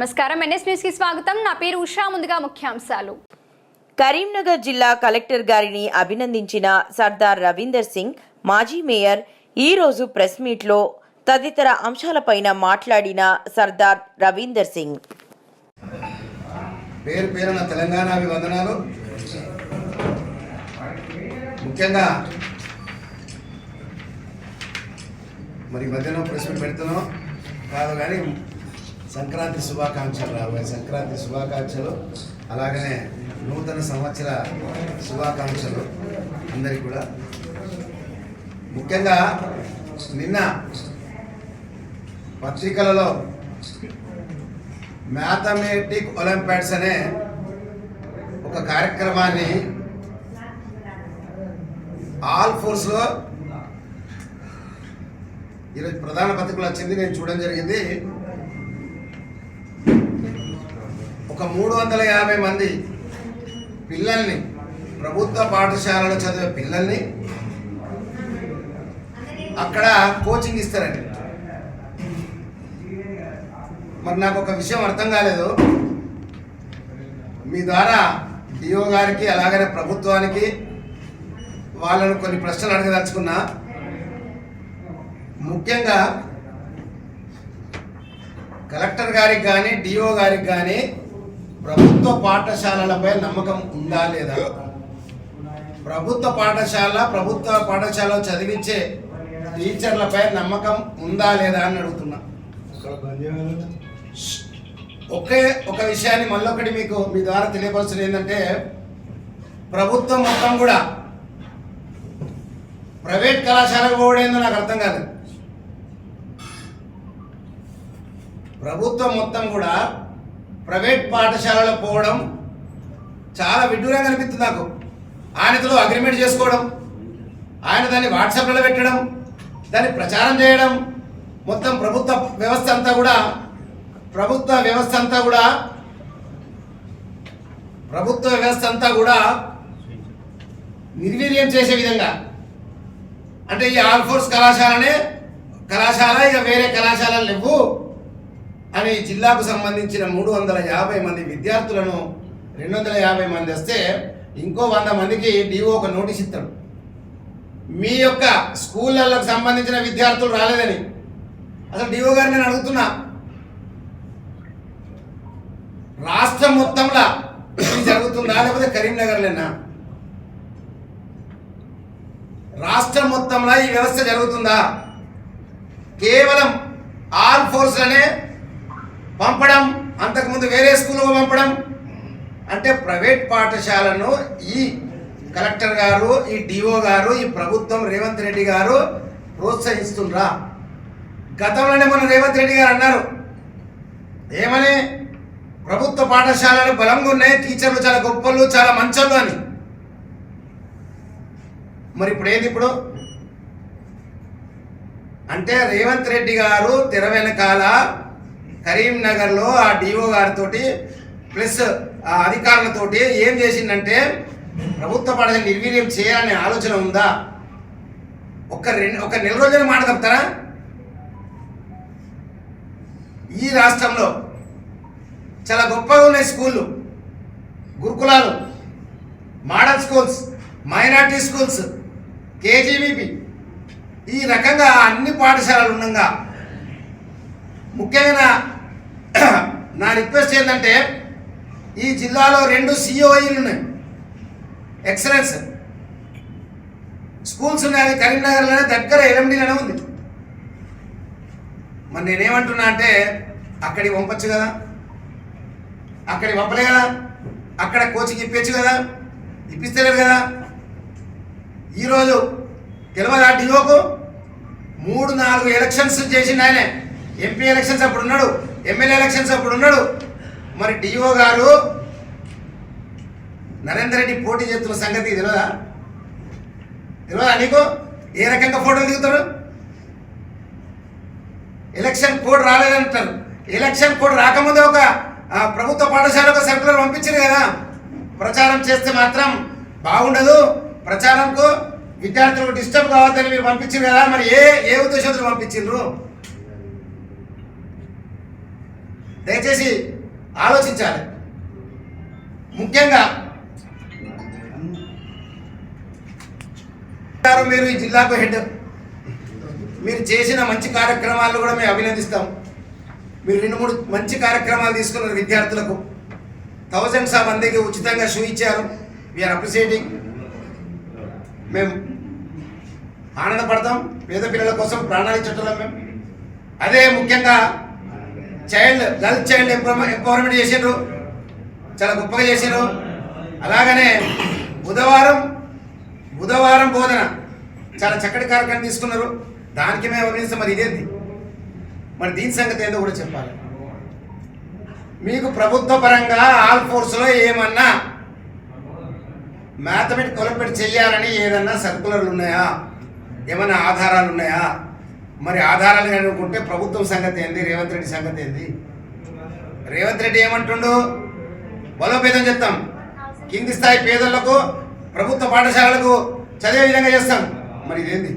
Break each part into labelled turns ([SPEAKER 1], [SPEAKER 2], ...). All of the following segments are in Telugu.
[SPEAKER 1] నమస్కారం. ఎన్ఎస్ న్యూస్కి స్వాగతం. నా పేరు ఉషా. ముందుగా ముఖ్యాంశాలు.
[SPEAKER 2] కరీంనగర్ జిల్లా కలెక్టర్ గారిని అభినందించిన సర్దార్ రవీందర్ సింగ్ మాజీ మేయర్ ఈ రోజు ప్రెస్ మీట్లో తదితర అంశాలపైన మాట్లాడిన సర్దార్ రవీందర్ సింగ్.
[SPEAKER 3] పేరు పేరున తెలంగాణ అభివందనాలు. ముఖ్యంగా మరి ఈ మధ్యన ప్రెస్ మీట్ పెడుతున్నాం. కాదు కానీ సంక్రాంతి శుభాకాంక్షలు రాబోయే సంక్రాంతి శుభాకాంక్షలు అలాగనే నూతన సంవత్సర శుభాకాంక్షలు అందరికీ కూడా. ముఖ్యంగా నిన్న పత్రికలలో మ్యాథమెటిక్ ఒలింపియాడ్స్ అనే ఒక కార్యక్రమాన్ని ఆల్ ఫోర్స్లో ఈరోజు ప్రధాన పత్రికలు వచ్చింది నేను చూడడం జరిగింది. ఒక మూడు వందల యాభై మంది పిల్లల్ని ప్రభుత్వ పాఠశాలలో చదివే పిల్లల్ని అక్కడ కోచింగ్ ఇస్తారండి. మరి నాకు ఒక విషయం అర్థం కాలేదు. మీ ద్వారా డిఓ గారికి అలాగనే ప్రభుత్వానికి వాళ్ళను కొన్ని ప్రశ్నలు అడగదలుచుకున్నా. ముఖ్యంగా కలెక్టర్ గారికి కానీ డిఓ గారికి కానీ ప్రభుత్వ పాఠశాలలపై నమ్మకం ఉందా లేదా? ప్రభుత్వ పాఠశాల ప్రభుత్వ పాఠశాల చదివించే టీచర్లపై నమ్మకం ఉందా లేదా అని అడుగుతున్నా. ఒకే ఒక విషయాన్ని మళ్ళొకటి మీకు మీ ద్వారా తెలియపరుస్తుంది ఏంటంటే ప్రభుత్వం మొత్తం కూడా ప్రైవేట్ కళాశాలకు పోవడం ఏందో నాకు అర్థం కాదు ప్రభుత్వం మొత్తం కూడా ప్రైవేట్ పాఠశాలలో పోవడం చాలా విడ్డూరంగా అనిపిస్తుంది నాకు. ఆయనతో అగ్రిమెంట్ చేసుకోవడం ఆయన దాన్ని వాట్సాప్లలో పెట్టడం దాన్ని ప్రచారం చేయడం మొత్తం ప్రభుత్వ వ్యవస్థ అంతా కూడా ప్రభుత్వ వ్యవస్థ అంతా కూడా ప్రభుత్వ వ్యవస్థ అంతా కూడా నిర్వీర్యం చేసే విధంగా. అంటే ఈ ఆల్ ఫోర్స్ కళాశాలనే కళాశాల ఇక వేరే కళాశాలలు లేవు. అని జిల్లాకు సంబంధించిన మూడు వందల యాభై మంది విద్యార్థులను రెండు వందల యాభై మంది వస్తే ఇంకో వంద మందికి డిఓ ఒక నోటీస్ ఇస్తాడు. మీ యొక్క స్కూళ్ళకు సంబంధించిన విద్యార్థులు రాలేదని. అసలు డిఓ గారు నేను అడుగుతున్నా. రాష్ట్రం మొత్తంలో ఇది జరుగుతుందా? లేకపోతే కరీంనగర్లేనా? రాష్ట్రం మొత్తంలో ఈ వ్యవస్థ జరుగుతుందా? కేవలం ఆల్ ఫోర్స్లనే పంపడం అంతకుముందు వేరే స్కూల్కు పంపడం. అంటే ప్రైవేట్ పాఠశాలను ఈ కలెక్టర్ గారు ఈ డిఓ గారు ఈ ప్రభుత్వం రేవంత్ రెడ్డి గారు ప్రోత్సహిస్తుండ్రా. గతంలోనే మన రేవంత్ రెడ్డి గారు అన్నారు ఏమని? ప్రభుత్వ పాఠశాలలు బలంగా ఉన్నాయి టీచర్లు చాలా గొప్పలు చాలా మంచోళ్ళు అని. మరి ఇప్పుడు ఏంది ఇప్పుడు? అంటే రేవంత్ రెడ్డి గారు తెర వెనకాల కరీంనగర్లో ఆ డిఓ గారితో ప్లస్ ఆ అధికారులతోటి ఏం చేసిందంటే ప్రభుత్వ పాఠశాల నిర్వీర్యం చేయాలనే ఆలోచన ఉందా? ఒక రెండు ఒక నెల రోజుల మాట తప్పుతారా? ఈ రాష్ట్రంలో చాలా గొప్పగా ఉన్నాయి స్కూళ్ళు గురుకులాలు model schools minority schools KGBV. ఈ రకంగా అన్ని పాఠశాలలు ఉండగా ముఖ్యంగా నా- రిక్వెస్ట్ ఏంటంటే ఈ జిల్లాలో రెండు సిఓఈలు ఉన్నాయి. ఎక్సలెన్స్ స్కూల్స్ ఉన్నాయి కరీంనగర్లోనే దగ్గర ఎనిమిదిలోనే ఉంది. మరి నేనేమంటున్నా అంటే అక్కడికి పంపచ్చు కదా. అక్కడికి పంపలే కదా. అక్కడ కోచింగ్ ఇప్పించు కదా. ఇప్పిస్తలేదు కదా. ఈరోజు తెలియదా డిఓకు మూడు నాలుగు ఎలక్షన్స్ చేసిండు ఆయనే. ఎంపీ ఎలక్షన్స్ అప్పుడు ఉన్నాడు. ఎమ్మెల్యే ఎలక్షన్స్ అప్పుడు ఉన్నాడు. మరి డిఓ గారు నరేందర్ రెడ్డి పోటీ చేస్తున్న సంగతి తెలియదా తెలియదా నీకు? ఏ రకంగా ఫోటోలు దిగుతాడు? ఎలక్షన్ కోడ్ రాలేదంటారు. ఎలక్షన్ కోడ్ రాకముందే ఒక ప్రభుత్వ పాఠశాలకు సర్కులర్ పంపించారు కదా. ప్రచారం చేస్తే మాత్రం బాగుండదు. ప్రచారంకు విద్యార్థులకు డిస్టర్బ్ కావద్దని మీరు పంపించారు కదా. మరి ఏ ఏ ఉద్దేశంతో పంపించారు? దయచేసి ఆలోచించాలి. ముఖ్యంగా మీరు ఈ జిల్లాకు హెడ్. మీరు చేసిన మంచి కార్యక్రమాలు కూడా మేము అభినందిస్తాం. మీరు రెండు మూడు మంచి కార్యక్రమాలు తీసుకున్నారు విద్యార్థులకు. థౌజండ్స్ ఆఫ్ మందికి ఉచితంగా షూ ఇచ్చారు. వీఆర్ అప్రిషియేటింగ్ మేము ఆనందపడతాం. పేద పిల్లల కోసం ప్రాణాలు ఇచ్చటం మేము. అదే ముఖ్యంగా చైల్డ్ గర్ల్ చైల్డ్ ఎంపవర్మెంట్ చేసారు చాలా గొప్పగా చేశారు అలాగనే బుధవారం బుధవారం బోధన. చాలా చక్కటి కార్యక్రమం తీసుకున్నారు. దానికి మేము అభినందిస్తాం మరి ఇదేంటి మరి దీని సంగతి ఏదో కూడా చెప్పాలి. మీకు ప్రభుత్వ పరంగా ఆల్ ఫోర్స్లో ఏమన్నా మ్యాథమెటిక్ కొలపెట్టి చేయాలని ఏదన్నా సర్కులర్లు ఉన్నాయా? ఏమైనా ఆధారాలు ఉన్నాయా? మరి ఆధారాలు అనుకుంటే ప్రభుత్వం సంగతి ఏంది? రేవంత్ రెడ్డి సంగతి ఏంది? రేవంత్ రెడ్డి ఏమంటుండు? బలోపేతం చెప్తాం. కింది స్థాయి పేదలకు ప్రభుత్వ పాఠశాలలకు చదివే విధంగా చేస్తాం. మరి ఇదేంది?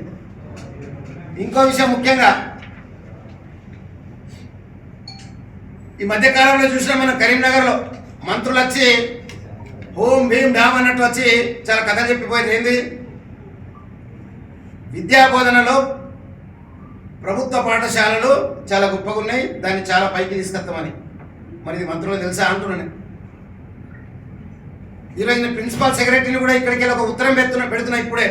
[SPEAKER 3] ఇంకో విషయం ముఖ్యంగా ఈ మధ్య కాలంలో చూసినా మనం కరీంనగర్లో మంత్రులు వచ్చి ఓం భీం డామ్ అన్నట్టు వచ్చి చాలా కథలు చెప్పిపోయింది ఏంది? విద్యా బోధనలో ప్రభుత్వ పాఠశాలలు చాలా గొప్పగా ఉన్నాయి దాన్ని చాలా పైకి తీసుకొస్తామని మరి ఇది మంత్రులు తెలుసా అంటున్నాను ఈరోజు నేను ప్రిన్సిపాల్ సెక్రటరీని కూడా ఇక్కడికి వెళ్ళి ఒక ఉత్తరం పెడుతున్నా పెడుతున్నా ఇప్పుడే.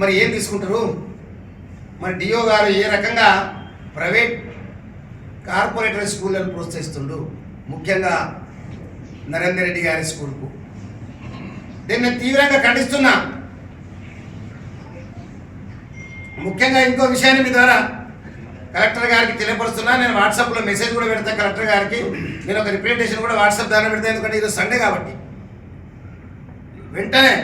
[SPEAKER 3] మరి ఏం తీసుకుంటారు? మరి డిఓ గారు ఏ రకంగా ప్రైవేట్ కార్పొరేటర్ స్కూళ్ళను ప్రోత్సహిస్తుండు ముఖ్యంగా నరేందర్ రెడ్డి గారి స్కూల్కు. దీన్ని నేను తీవ్రంగా ఖండిస్తున్నా. ముఖ్యంగా ఇంకో విషయాన్ని మీ ద్వారా కలెక్టర్ గారికి తెలియపరుస్తున్నా. నేను వాట్సాప్లో మెసేజ్ కూడా పెడతా కలెక్టర్ గారికి. నేను ఒక రిప్రజెంటేషన్ కూడా వాట్సాప్ ద్వారా పెడతా ఎందుకంటే ఈరోజు సండే కాబట్టి. వెంటనే